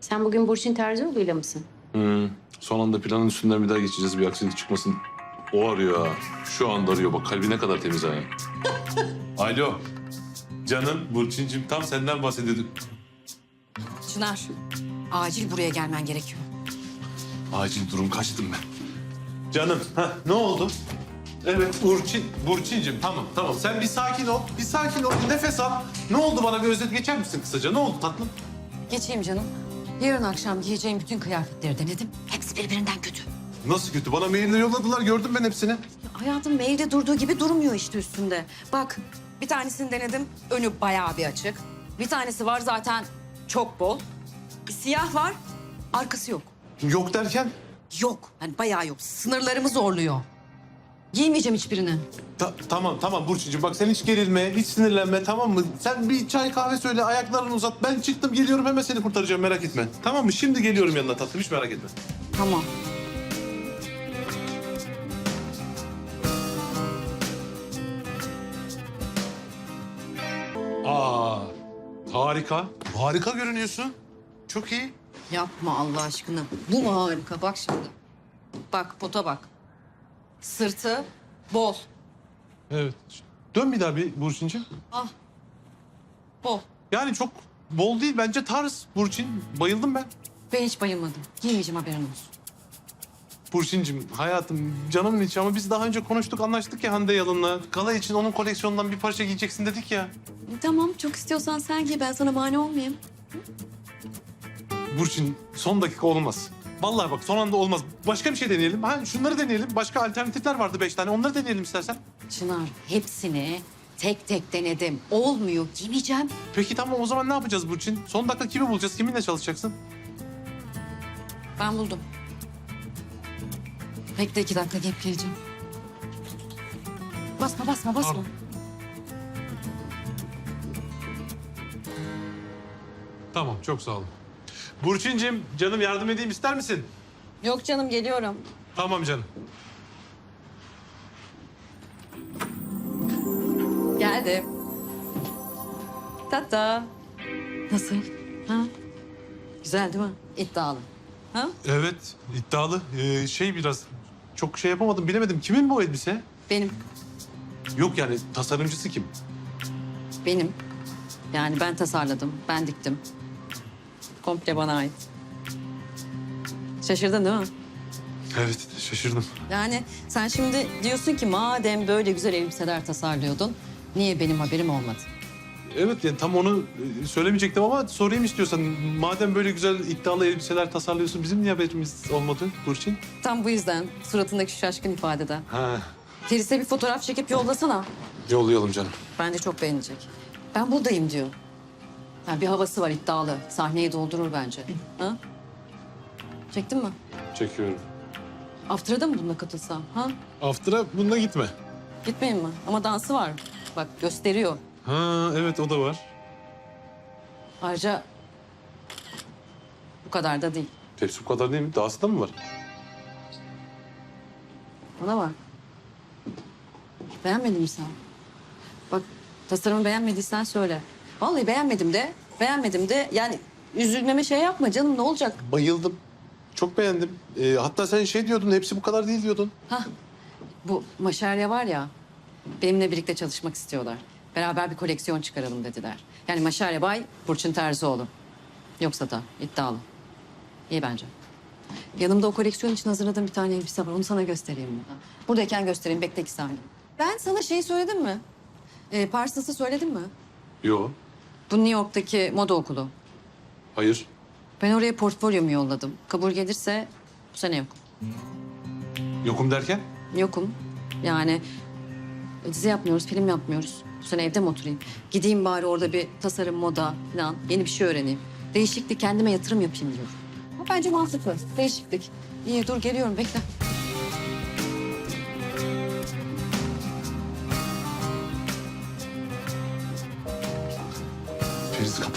Sen bugün Burçin Terzioğlu'yla mısın? Hmm. Son anda planın üstünden bir daha geçeceğiz bir aksilik çıkmasın. O arıyor ha. Şu anda arıyor bak kalbi ne kadar temiz ha. Alo. Canım Burçin'cim tam senden bahsediyorduk. Çınar, acil buraya gelmen gerekiyor. Acil durum kaçtım ben. Canım ha ne oldu? Evet Burçin, Burçin'cim tamam tamam sen bir sakin ol. Bir sakin ol nefes al. Ne oldu bana bir özet geçer misin kısaca? Ne oldu tatlım? Geçeyim canım. Yarın akşam giyeceğim bütün kıyafetleri denedim. Hepsi birbirinden kötü. Nasıl kötü? Bana mailler yolladılar gördüm ben hepsini. Ya hayatım mailde durduğu gibi durmuyor işte üstünde. Bak bir tanesini denedim. Önü bayağı bir açık. Bir tanesi var zaten çok bol. Bir siyah var. Arkası yok. Yok derken? Yok. Hani bayağı yok. Sınırlarımı zorluyor. Giymeyeceğim hiçbirini. Ta- tamam tamam Burçin'cim bak sen hiç gerilme, hiç sinirlenme tamam mı? Sen bir çay kahve söyle, ayaklarını uzat. Ben çıktım geliyorum hemen seni kurtaracağım merak etme. Tamam mı? Şimdi geliyorum yanına tatlım hiç merak etme. Tamam. Aa harika. Harika görünüyorsun. Çok iyi. Yapma Allah aşkına. Bu mu harika? Bak şimdi. Bak bota bak. Sırtı bol. Evet. Dön bir daha bir Burçin'cim. Ah. Bol. Yani çok bol değil bence tarz Burçin. Bayıldım ben. Ben hiç bayılmadım. Giymeyeceğim haberin olsun. Burçin'cim hayatım canımın içi ama biz daha önce konuştuk anlaştık ya Hande Yalın'la. Gala için onun koleksiyonundan bir parça giyeceksin dedik ya. Tamam çok istiyorsan sen giy ben sana mani olmayayım. Burçin son dakika olmaz. Vallahi bak son anda olmaz. Başka bir şey deneyelim. Ha şunları deneyelim. Başka alternatifler vardı beş tane. Onları deneyelim istersen. Çınar hepsini tek tek denedim. Olmuyor giymeyeceğim. Peki tamam o zaman ne yapacağız Burçin? Son dakika kimi bulacağız? Kiminle çalışacaksın? Ben buldum. Bekle iki dakika gelip geleceğim. Basma basma basma. Pardon. Tamam çok sağ olun. Burçin'cim canım yardım edeyim ister misin? Yok canım geliyorum. Tamam canım. Geldim. Tata. Nasıl? Ha? Güzel değil mi? İddialı. Ha? Evet iddialı. Ee, şey biraz çok şey yapamadım bilemedim. Kimin bu elbise? Benim. Yok yani tasarımcısı kim? Benim. Yani ben tasarladım, ben diktim. Komple bana ait. Şaşırdın değil mi? Evet şaşırdım. Yani sen şimdi diyorsun ki madem böyle güzel elbiseler tasarlıyordun, niye benim haberim olmadı? Evet yani tam onu e, söylemeyecektim ama sorayım istiyorsan. Madem böyle güzel iddialı elbiseler tasarlıyorsun bizim niye haberimiz olmadı Burçin? Tam bu yüzden suratındaki şu şaşkın ifadeden. Ha. Feris'e bir fotoğraf çekip yollasana. Yollayalım canım. Bence çok beğenecek. Ben buradayım diyor. Yani bir havası var iddialı. Sahneyi doldurur bence. Ha? Çektin mi? Çekiyorum. After'a da mı bununla katılsam? Ha? After'a bununla gitme. Gitmeyin mi? Ama dansı var. Bak gösteriyor. Ha evet o da var. Ayrıca bu kadar da değil. Hepsi bu kadar değil mi? Dahası da mı var? Bana bak. Beğenmedin mi sen? Bak tasarımı beğenmediysen söyle. Vallahi beğenmedim de, beğenmedim de yani üzülmeme şey yapma canım ne olacak? Bayıldım. Çok beğendim. Ee, hatta sen şey diyordun, hepsi bu kadar değil diyordun. Hah bu Maşerya var ya benimle birlikte çalışmak istiyorlar. Beraber bir koleksiyon çıkaralım dediler. Yani Maşerya Bay Burçin Terzioğlu. Yoksa da iddialı. İyi bence. Yanımda o koleksiyon için hazırladığım bir tane elbise var. Onu sana göstereyim burada. Buradayken göstereyim. Bekle iki saniye. Ben sana şey söyledim mi? Ee, Parsons'ı söyledim mi? Yo, Bu New York'taki moda okulu. hayır. Ben oraya portfolyomu yolladım. Kabul gelirse bu sene yok. Yokum derken? Yokum. Yani dizi yapmıyoruz, film yapmıyoruz. Bu sene evde mi oturayım? Gideyim bari orada bir tasarım, moda falan yeni bir şey öğreneyim. Değişiklik, kendime yatırım yapayım diyorum. Ama bence mantıklı. Değişiklik. İyi dur geliyorum bekle.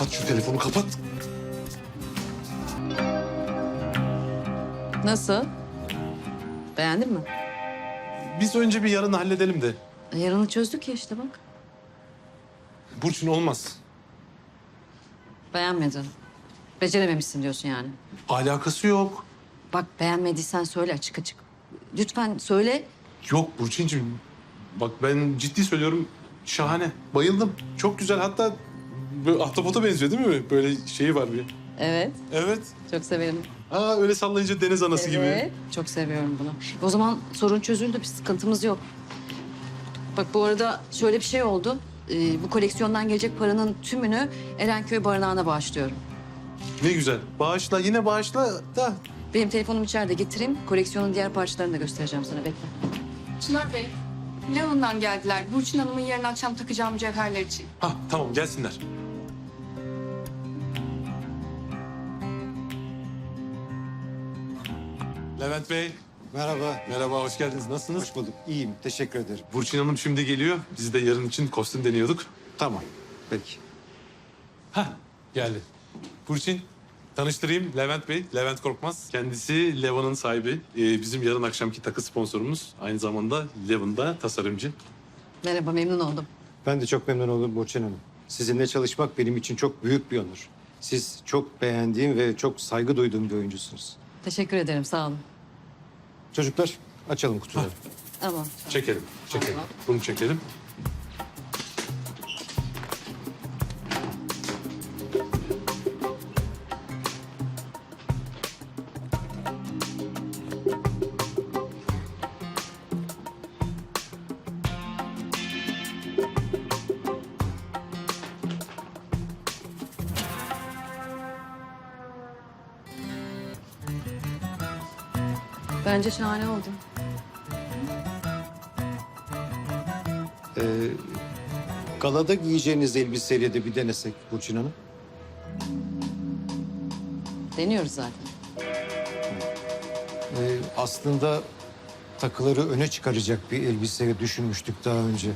Kapat şu telefonu, kapat. Nasıl? Beğendin mi? Biz önce bir yarın halledelim de. E, Yarını çözdük ya işte bak. Burçin olmaz. Beğenmedin. Becerememişsin diyorsun yani. Alakası yok. Bak beğenmediysen söyle açık açık. Lütfen söyle. Yok Burçin'cim. Bak ben ciddi söylüyorum. Şahane. Bayıldım. Çok güzel. Hatta böyle ahtapota benziyor değil mi? Böyle şeyi var bir. Evet. Evet. Çok severim. Aa öyle sallayınca deniz anası evet. gibi. Çok seviyorum bunu. O zaman sorun çözüldü. Bir sıkıntımız yok. Bak bu arada şöyle bir şey oldu. Ee, bu koleksiyondan gelecek paranın tümünü Erenköy Barınağı'na bağışlıyorum. Ne güzel. Bağışla yine bağışla da. Benim telefonum içeride getireyim. Koleksiyonun diğer parçalarını da göstereceğim sana. Bekle. Çınar Bey, Leon'dan geldiler. Burçin Hanım'ın yarın akşam takacağım mücevherler için. Ha tamam gelsinler. Levent Bey. Merhaba. Merhaba hoş geldiniz. Nasılsınız? Hoş bulduk. İyiyim. Teşekkür ederim. Burçin Hanım şimdi geliyor. Biz de yarın için kostüm deniyorduk. Tamam. Peki. Hah geldi. Burçin tanıştırayım Levent Bey. Levent Korkmaz. Kendisi Levan'ın sahibi. Ee, bizim yarın akşamki takı sponsorumuz. Aynı zamanda Levan'da tasarımcı. Merhaba, memnun oldum. Ben de çok memnun oldum Burçin Hanım. Sizinle çalışmak benim için çok büyük bir onur. Siz çok beğendiğim ve çok saygı duyduğum bir oyuncusunuz. Teşekkür ederim, sağ olun. Çocuklar açalım kutuları. Tamam. Çekelim, çekelim. Bunu çekelim. Bence şahane oldu. Ee, galada giyeceğiniz elbiseyle de bir denesek Burçin Hanım. Deniyoruz zaten. Ee, aslında takıları öne çıkaracak bir elbise düşünmüştük daha önce.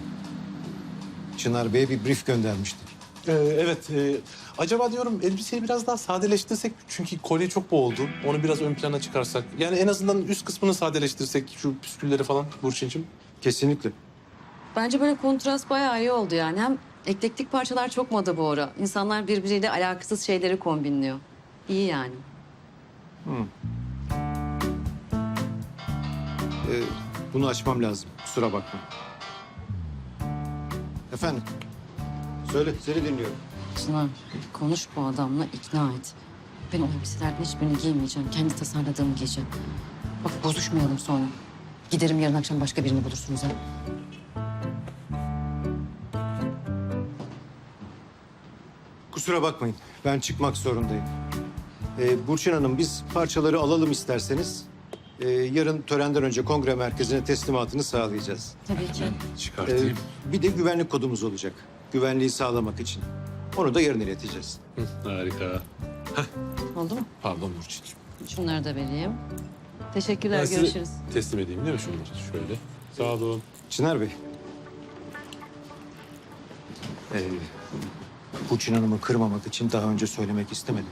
Çınar Bey'e bir brief göndermiştik. Ee, evet. e, acaba diyorum elbiseyi biraz daha sadeleştirsek. Çünkü kolye çok boğuldu. Onu biraz ön plana çıkarsak. Yani en azından üst kısmını sadeleştirsek. Şu püskülleri falan Burçin'cim. Kesinlikle. Bence böyle kontrast bayağı iyi oldu yani. Hem eklektik parçalar çok moda bu ara. İnsanlar birbiriyle alakasız şeyleri kombinliyor. İyi yani. Ee, bunu açmam lazım. Kusura bakma. Efendim? Söyle, seni dinliyorum. Çınar, konuş bu adamla ikna et. Ben o elbiselerden hiçbirini giymeyeceğim. Kendi tasarladığımı giyeceğim. Bak bozuşmayalım sonra. Giderim yarın akşam başka birini bulursunuz ha. Kusura bakmayın. Ben çıkmak zorundayım. Ee, Burçin Hanım biz parçaları alalım isterseniz. Ee, yarın törenden önce kongre merkezine teslimatını sağlayacağız. Tabii ki. Ee, Çıkartayım. bir de güvenlik kodumuz olacak. Güvenliği sağlamak için. Onu da yarın ileteceğiz. Hı, harika. Oldu mu? Pardon Burçin'cim. Şunları da vereyim. Teşekkürler, Ben size görüşürüz. teslim edeyim değil mi şunları? Şöyle. Sağ olun. Çınar Bey. Ee, Burçin Hanım'ı kırmamak için daha önce söylemek istemedim.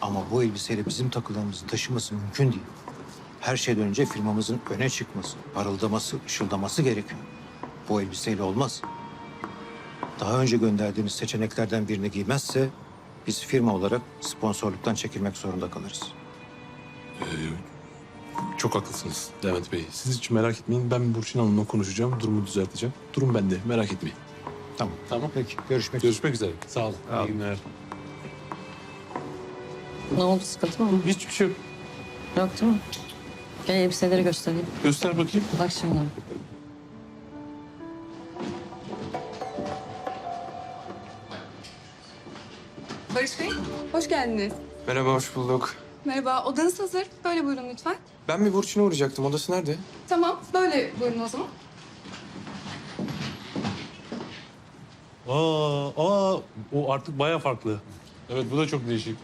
Ama bu elbiseyle bizim takılarımızı taşıması mümkün değil. Her şeyden önce firmamızın öne çıkması, parıldaması, ışıldaması gerekiyor. Bu elbiseyle olmaz. Daha önce gönderdiğiniz seçeneklerden birini giymezse biz firma olarak sponsorluktan çekilmek zorunda kalırız. Çok haklısınız Levent Bey. Siz hiç merak etmeyin. Ben Burçin Hanım'la konuşacağım. Durumu düzelteceğim. Durum bende. Merak etmeyin. Tamam. Tamam. Peki. Görüşmek üzere. Görüşmek üzere. Sağ olun. Sağ olun. İyi günler. Ne oldu, sıkıntı mı? Hiçbir şey yok. Yok değil mi? Gel elbiseleri göstereyim. Göster bakayım. Bak şimdi. Geldiniz. Merhaba, hoş bulduk. Merhaba, odanız hazır. Böyle buyurun lütfen. Ben bir Burçin'e uğrayacaktım. Odası nerede? Tamam, böyle buyurun o zaman. Aa, aa, o artık baya farklı. Evet, bu da çok değişik.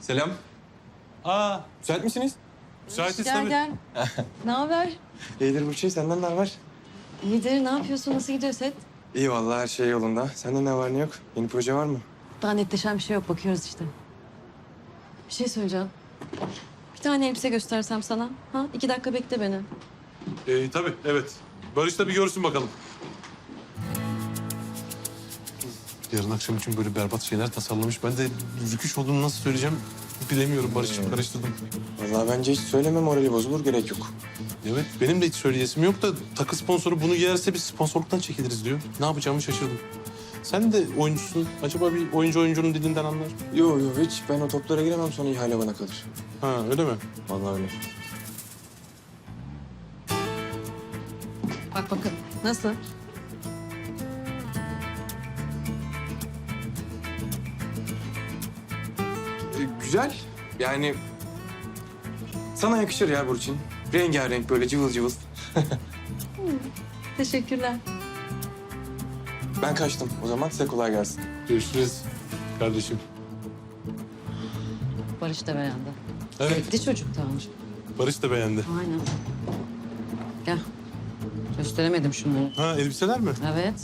Selam. Aa, Müsait misiniz? müsaitiz Gel tabii. gel. ne haber? İyidir Burçin, senden ne var? İyidir, ne yapıyorsun? Nasıl gidiyor set? İyi vallahi her şey yolunda. Sende ne var ne yok? Yeni proje var mı? Daha netleşen bir şey yok, bakıyoruz işte. Bir şey söyleyeceğim. Bir tane elbise göstersem sana. Ha? İki dakika bekle beni. Ee, tabii, evet. Barış da bir görsün bakalım. Yarın akşam için böyle berbat şeyler tasarlamış. Ben de rüküş olduğunu nasıl söyleyeceğim bilemiyorum. Barış'cığım karıştırdım. Vallahi bence hiç söyleme morali bozulur gerek yok. Evet benim de hiç söyleyesim yok da takı sponsoru bunu giyerse biz sponsorluktan çekiliriz diyor. Ne yapacağımı şaşırdım. Sen de oyuncusun. Acaba bir oyuncu oyuncunun dilinden anlar. Yok yok hiç ben o toplara giremem sonra ihale bana kalır. Ha öyle mi? Vallahi öyle. Bak bakın nasıl? Ee, güzel yani sana yakışır ya Burçin. Rengarenk böyle cıvıl cıvıl. Teşekkürler. Ben kaçtım o zaman size kolay gelsin. Görüşürüz kardeşim. Barış da beğendi. Evet Zevkli çocuk Tanrıcığım. Barış da beğendi. Aynen. Gel. Gösteremedim şunları. Ha elbiseler mi? Evet.